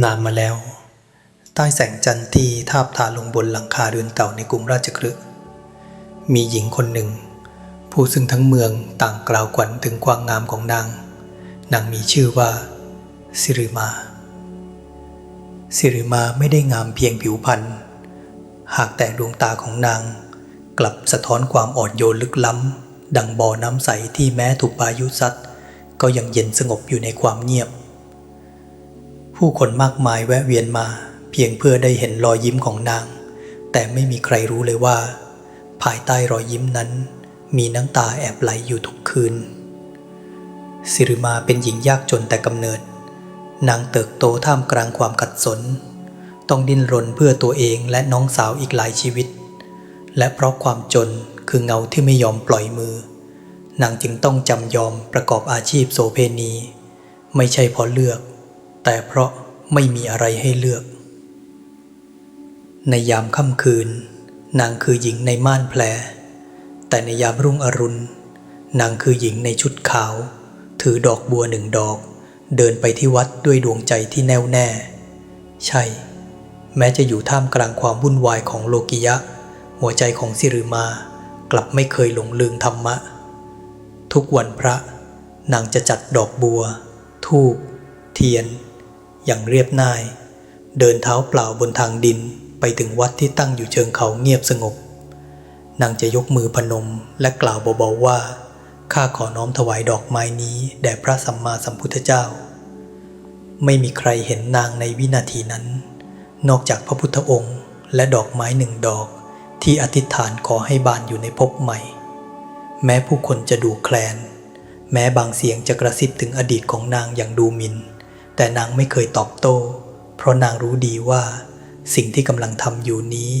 นานมาแล้ว ใต้แสงจันทร์ที่ทาบทาลงบนหลังคาเรือนเก่าในกรุงราชคฤห์มีหญิงคนหนึ่ง ผู้ซึ่งทั้งเมืองต่างกล่าวขวัญถึงความงามของนาง นางมีชื่อว่า สิริมา สิริมาไม่ได้งามเพียงผิวพรรณหากแต่ดวงตาของนาง กลับสะท้อนความอ่อนโยนลึกล้ำ ดังบ่อน้ำใสที่แม้ถูกพายุซัดก็ยังเย็นสงบอยู่ในความเงียบ ผู้คนมากมายแวะเวียนมา เพียงเพื่อได้เห็นรอยยิ้มของนาง แต่ไม่มีใครรู้เลยว่า ภายใต้รอยยิ้มนั้น มีน้ำตาแอบไหลอยู่ทุกคืน สิริมาเป็นหญิงยากจนแต่กำเนิด นางเติบโตท่ามกลางความขัดสน ต้องดิ้นรนเพื่อตัวเองและน้องสาวอีกหลายชีวิต และเพราะความจนคือเงาที่ไม่ยอมปล่อยมือ นางจึงต้องจำยอมประกอบอาชีพโสเพณี ไม่ใช่เพราะเลือก แต่เพราะไม่มีอะไรให้เลือก ในยามค่ำคืน นางคือหญิงในม่านแผล แต่ในยามรุ่งอรุณ นางคือหญิงในชุดขาว ถือดอกบัวหนึ่งดอก เดินไปที่วัดด้วยดวงใจที่แน่วแน่ ใช่ แม้จะอยู่ท่ามกลางความวุ่นวายของโลกิยะ หัวใจของสิริมากลับไม่เคยหลงลืมธรรมะ ทุกวันพระ นางจะจัดดอกบัว ทูบเทียน อย่างเรียบง่าย เดินเท้าเปล่าบนทางดินไปถึงวัดที่ตั้งอยู่เชิงเขาเงียบสงบ นางจะยกมือพนมและกล่าวเบาๆว่า ข้าขอน้อมถวายดอกไม้นี้แด่พระสัมมาสัมพุทธเจ้า ไม่มีใครเห็นนางในวินาทีนั้น นอกจากพระพุทธองค์และดอกไม้หนึ่งดอก ที่อธิษฐานขอให้บานอยู่ในภพใหม่ แม้ผู้คนจะดูแคลน แม้บางเสียงจะกระซิบถึงอดีตของนางอย่างดูหมิน่น แต่นางไม่เคยตอบโต้ เพราะนางรู้ดีว่า สิ่งที่กำลังทำอยู่นี้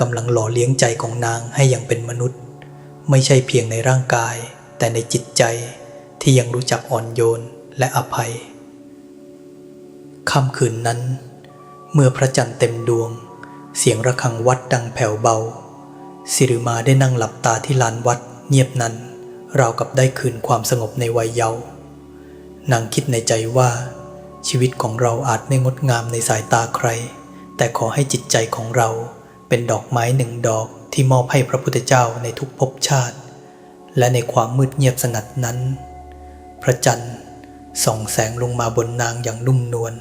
กำลังหล่อเลี้ยงใจของนางให้ยังเป็นมนุษย์ ไม่ใช่เพียงในร่างกาย แต่ในจิตใจที่ยังรู้จักอ่อนโยนและอภัยค่ำคืนนั้น เมื่อพระจันทร์เต็มดวง เสียงระฆังวัดดังแผ่วเบา สิริมาได้นั่งหลับตาที่ลานวัดเงียบนั้นราวกับได้คืนความสงบในวัยเยาว์นางคิดในใจว่า ชีวิตของเราอาจไม่งดงามในสายตาใคร แต่ขอให้จิตใจของเราเป็นดอกไม้หนึ่งดอกที่มอบให้พระพุทธเจ้าในทุกภพชาติ และในความมืดเงียบสงัดนั้น พระจันทร์ส่องแสงลงมาบนนางอย่างนุ่มนวล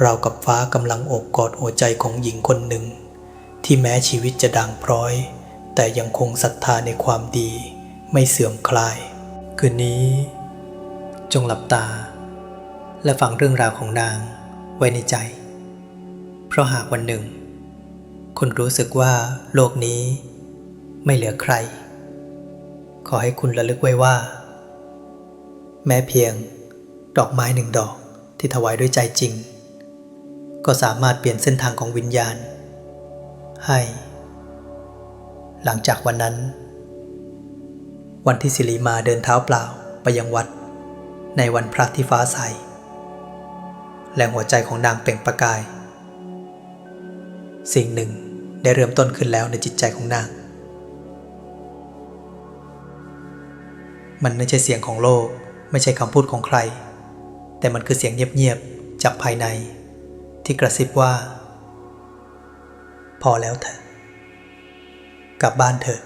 เรากับฟ้ากำลังโอบกอดหัวใจของหญิงคนหนึ่ง ที่แม้ชีวิตจะด่างพร้อย แต่ยังคงศรัทธาในความดี ไม่เสื่อมคลาย คืนนี้ จงหลับตา และฟังเรื่องราวของนางไว้ในใจ เพราะหากวันหนึ่ง คุณรู้สึกว่าโลกนี้ไม่เหลือใคร ขอให้คุณระลึกไว้ว่า แม้เพียงดอกไม้หนึ่งดอกที่ถวายด้วยใจจริง ก็สามารถเปลี่ยนเส้นทางของวิญญาณ ให้ หลังจากวันนั้น วันที่สิริมาเดินเท้าเปล่าไปยังวัดในวันพระที่ฟ้าใส และหัวใจของนางเปล่งประกาย สิ่งหนึ่งได้เริ่มต้นขึ้นแล้วในจิตใจของนาง มันไม่ใช่เสียงของโลกไม่ใช่คำพูดของใคร แต่มันคือเสียงเงียบๆจากภายใน ที่กระซิบว่า พอแล้วเถอะกลับบ้านเถอะ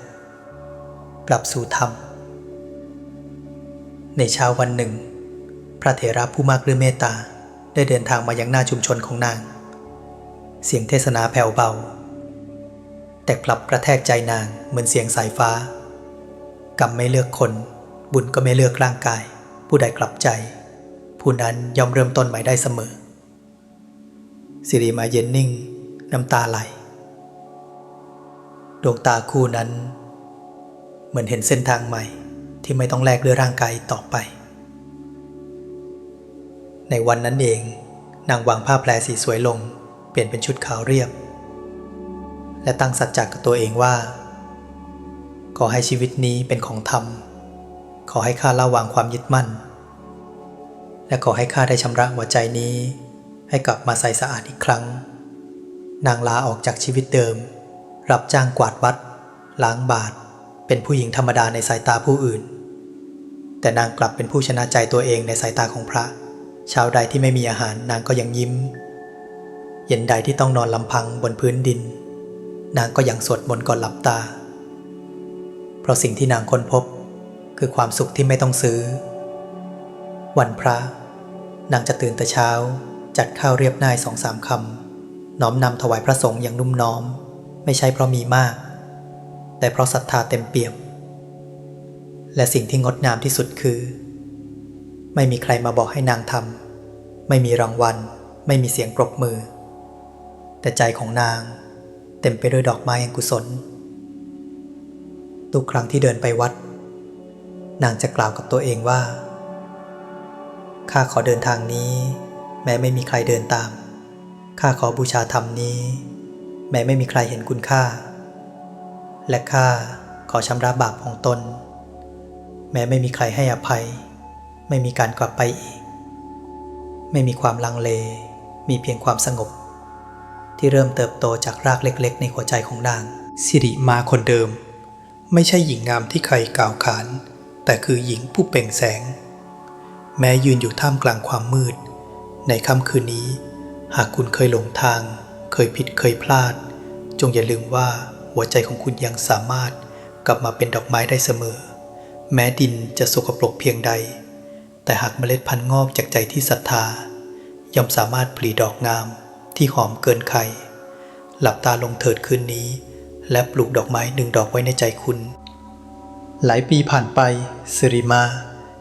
กลับสู่ธรรม ในเช้าวันหนึ่ง พระเถระผู้มากด้วยเมตตา ได้เดินทางมายังหน้าชุมชนของนาง เสียงเทศนาแผ่วเบา แต่กลับกระแทกใจนางเหมือนเสียงสายฟ้า กรรมไม่เลือกคน บุญก็ไม่เลือกร่างกาย ผู้ใดกลับใจ ผู้นั้นย่อมเริ่มต้นใหม่ได้เสมอ สิริมาเย็นนิ่ง น้ำตาไหลดวงตาคู่นั้น เหมือนเห็นเส้นทางใหม่ที่ไม่ต้องแลกด้วยร่างกายต่อไป ในวันนั้นเอง นางวางผ้าแพรสีสวยลง เปลี่ยนเป็นชุดขาวเรียบ และตั้งสัจจะกับตัวเองว่า ขอให้ชีวิตนี้เป็นของธรรม ขอให้ข้าละวางความยึดมั่น และขอให้ข้าได้ชำระหัวใจนี้ ให้กลับมาใสสะอาดอีกครั้ง นางลาออกจากชีวิตเดิม รับจ้างกวาดวัด ล้างบาท เป็นผู้หญิงธรรมดาในสายตาผู้อื่น แต่นางกลับเป็นผู้ชนะใจตัวเองในสายตาของพระ ชาวใดที่ไม่มีอาหารนางก็ยังยิ้ม เย็นใดที่ต้องนอนลำพังบนพื้นดิน นางก็ยังสวดมนต์ก่อนหลับตา เพราะสิ่งที่นางค้นพบคือความสุขที่ไม่ต้องซื้อ วันพระ นางจะตื่นแต่เช้า จัดข้าวเรียบง่ายสองสามคำน้อมนำถวายพระสงฆ์อย่างนุ่มน้อม ไม่ใช่เพราะมีมาก แต่เพราะศรัทธาเต็มเปี่ยม และสิ่งที่งดงามที่สุดคือ ไม่มีใครมาบอกให้นางทำไม่มีรางวัล ไม่มีเสียงปรบมือ แต่ใจของนางเต็มไปด้วยดอกไม้แห่งกุศล ทุกครั้งที่เดินไปวัด นางจะกล่าวกับตัวเองว่า ข้าขอเดินทางนี้ แม้ไม่มีใครเดินตาม ข้าขอบูชาธรรมนี้ แม้ไม่มีใครเห็นคุณค่า และข้าขอชำระบาปของตน แม้ไม่มีใครให้อภัย ไม่มีการกลับไปอีก ไม่มีความลังเล มีเพียงความสงบ ที่เริ่มเติบโตจากรากเล็กๆ ในหัวใจของนาง สิริมาคนเดิม ไม่ใช่หญิงงามที่ใครกล่าวขาน แต่คือหญิงผู้เปล่งแสง แม้ยืนอยู่ท่ามกลางความมืด ในค่ำคืนนี้ หากคุณเคยหลงทาง เคยผิดเคยพลาด จงอย่าลืมว่าหัวใจของคุณยังสามารถกลับมาเป็นดอกไม้ได้เสมอ แม้ดินจะสกปรกเพียงใด แต่หากเมล็ดพันธุ์งอกจากใจที่ศรัทธา ย่อมสามารถผลิดอกงามที่หอมเกินใคร หลับตาลงเถิดคืนนี้ และปลูกดอกไม้หนึ่งดอกไว้ในใจคุณ หลายปีผ่านไปสิริมา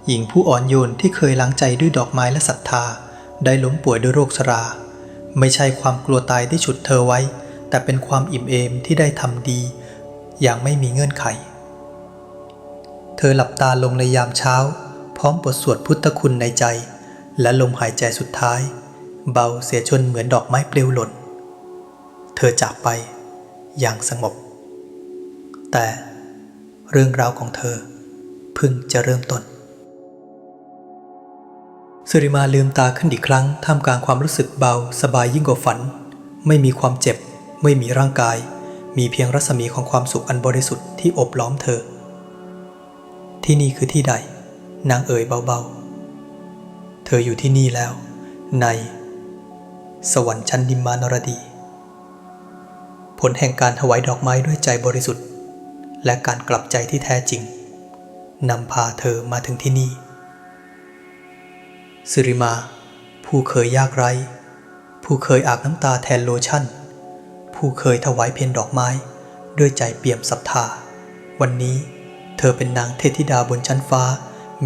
หญิงผู้อ่อนโยนที่เคยล้างใจด้วยดอกไม้และศรัทธา ได้ล้มป่วยด้วยโรคชรา ไม่ใช่ความกลัวตายที่ฉุดเธอไว้ แต่เป็นความอิ่มเอมที่ได้ทำดี อย่างไม่มีเงื่อนไข เธอหลับตาลงในยามเช้า ร้อมบทสวดพุทธคุณในใจ และลมหายใจสุดท้าย เบาเสียชนเหมือนดอกไม้เปลวหล่น เธอจากไปอย่างสงบ แต่เรื่องราวของเธอเพิ่งจะเริ่มต้นสุริมาลืมตาขึ้นอีกครั้งท่ามกลางความรู้สึกเบาสบายยิ่งกว่าฝัน ไม่มีความเจ็บ ไม่มีร่างกาย มีเพียงรัศมีของความสุขอันบริสุทธิ์ที่อบล้อมเธอ ที่นี่คือที่ใด นางเอ๋ยเบาๆ เธออยู่ที่นี่แล้ว ใน สวรรค์ชั้นดิมมานรดี ผลแห่งการถวายดอกไม้ด้วยใจบริสุทธิ์ และการกลับใจที่แท้จริงนำพาเธอมาถึงที่นี่ สิริมา ผู้เคยยากไร้ ผู้เคยอาบน้ำตาแทนโลชั่น ผู้เคยถวายเพียงดอกไม้ ด้วยใจเปี่ยมศรัทธา วันนี้เธอเป็นนางเทธิดาบนชั้นฟ้า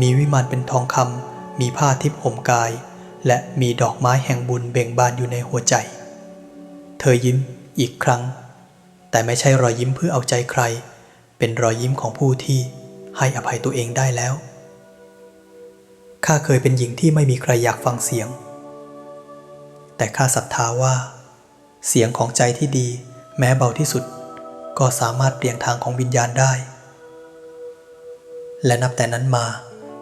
มีวิมานเป็นทองคำมีผ้าทิพย์ห่มกาย และมีดอกไม้แห่งบุญเบ่งบานอยู่ในหัวใจ เธอยิ้มอีกครั้ง แต่ไม่ใช่รอยยิ้มเพื่อเอาใจใคร เป็นรอยยิ้มของผู้ที่ให้อภัยตัวเองได้แล้ว ข้าเคยเป็นหญิงที่ไม่มีใครอยากฟังเสียง แต่ข้าศรัทธาว่า เสียงของใจที่ดีแม้เบาที่สุด ก็สามารถเปลี่ยนทางของวิญญาณได้ และนับแต่นั้นมา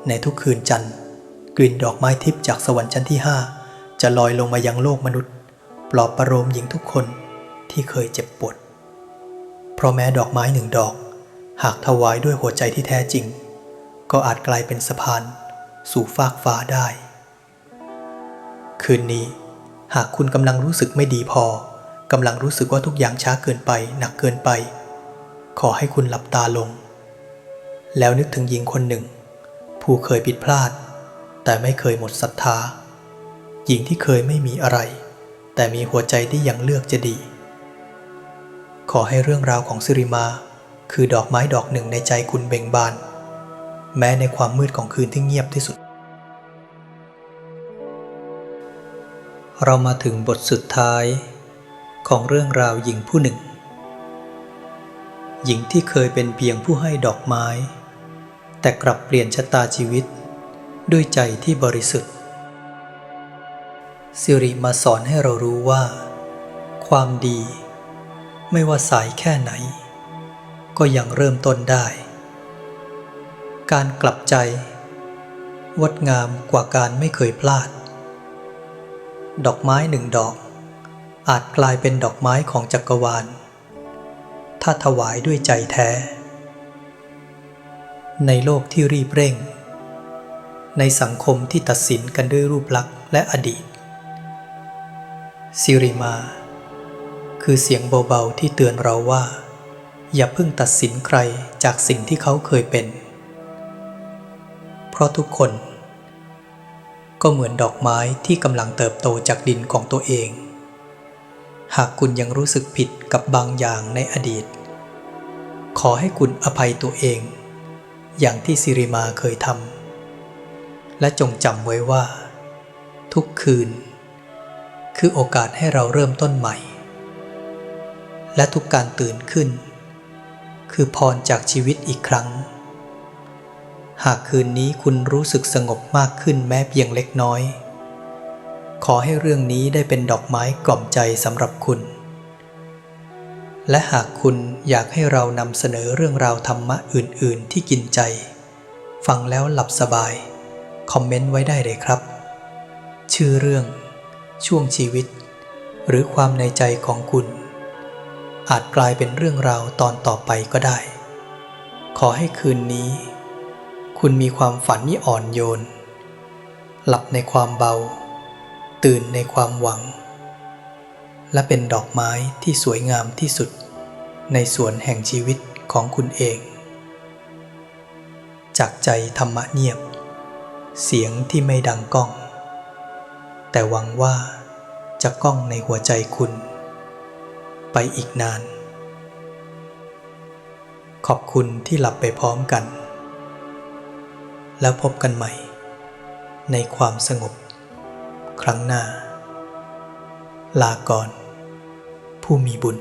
ในทุกคืนจันทร์ กลิ่นดอกไม้ทิพย์จากสวรรค์ชั้นที่ห้าจะลอยลงมายังโลกมนุษย์ ปลอบประโลมหญิงทุกคนที่เคยเจ็บปวด เพราะแม้ดอกไม้หนึ่งดอก หากถวายด้วยหัวใจที่แท้จริง ก็อาจกลายเป็นสะพาน สู่ฟากฟ้าได้ คืนนี้ หากคุณกำลังรู้สึกไม่ดีพอกำลังรู้สึกว่าทุกอย่างช้าเกินไปหนักเกินไป ขอให้คุณหลับตาลง แล้วนึกถึงหญิงคนหนึ่ง ผู้เคยผิดพลาด แต่ไม่เคยหมดศรัทธา หญิงที่เคยไม่มีอะไร แต่มีหัวใจที่ยังเลือกจะดี ขอให้เรื่องราวของสิริมา คือดอกไม้ดอกหนึ่งในใจคุณเบ่งบาน แม้ในความมืดของคืนที่เงียบที่สุด เรามาถึงบทสุดท้ายของเรื่องราวหญิงผู้หนึ่ง หญิงที่เคยเป็นเพียงผู้ให้ดอกไม้ แต่กลับเปลี่ยนชะตาชีวิต ด้วยใจที่บริสุทธิ์ สิริมาสอนให้เรารู้ว่า ความดี ไม่ว่าสายแค่ไหน ก็ยังเริ่มต้นได้ การกลับใจ วัดงามกว่าการไม่เคยพลาด ดอกไม้หนึ่งดอก อาจกลายเป็นดอกไม้ของจักรวาล ถ้าถวายด้วยใจแท้ ในโลกที่รีบเร่ง ในสังคมที่ตัดสินกันด้วยรูปลักษณ์และอดีตซิริมา คือเสียงเบาๆที่เตือนเราว่า อย่าเพิ่งตัดสินใครจากสิ่งที่เขาเคยเป็น เพราะทุกคน ก็เหมือนดอกไม้ที่กำลังเติบโตจากดินของตัวเอง หากคุณยังรู้สึกผิดกับบางอย่างในอดีต ขอให้คุณอภัยตัวเอง อย่างที่ซิริมาเคยทำและจงจำไว้ว่า ทุกคืน คือโอกาสให้เราเริ่มต้นใหม่ และทุกการตื่นขึ้น คือพรจากชีวิตอีกครั้ง หากคืนนี้คุณรู้สึกสงบมากขึ้นแม้เพียงเล็กน้อย ขอให้เรื่องนี้ได้เป็นดอกไม้กล่อมใจสำหรับคุณ และหากคุณอยากให้เรานำเสนอเรื่องราวธรรมะอื่น ๆ ที่กินใจ ฟังแล้วหลับสบาย คอมเมนต์ไว้ได้เลยครับ ชื่อเรื่อง ช่วงชีวิต หรือความในใจของคุณ อาจกลายเป็นเรื่องราวตอนต่อไปก็ได้ ขอให้คืนนี้ คุณมีความฝันที่อ่อนโยน หลับในความเบา ตื่นในความหวัง และเป็นดอกไม้ที่สวยงามที่สุด ในสวนแห่งชีวิตของคุณเอง จากใจธรรมะเงียบ เสียงที่ไม่ดังก้อง แต่หวังว่าจะก้องในหัวใจคุณ ไปอีกนาน ขอบคุณที่หลับไปพร้อมกัน แล้วพบกันใหม่ ในความสงบ ครั้งหน้า ลาก่อน ผู้มีบุญ